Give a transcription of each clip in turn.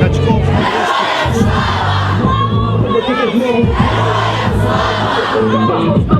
Качков. Слава Богу! Героям слава!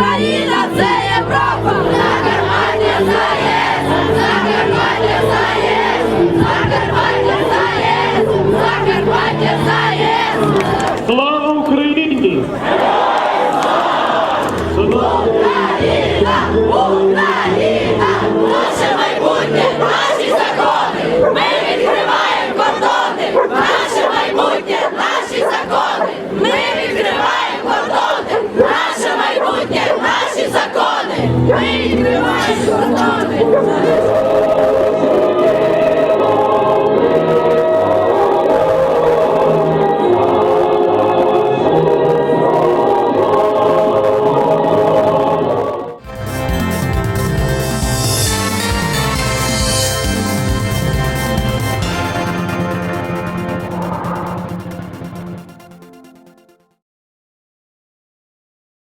Україна це Європа! Закарпаття за єс! Закарпаття за єс! Закарпаття за єс! Закарпаття за єс! Слава Україні! Слава Україна! Thank you.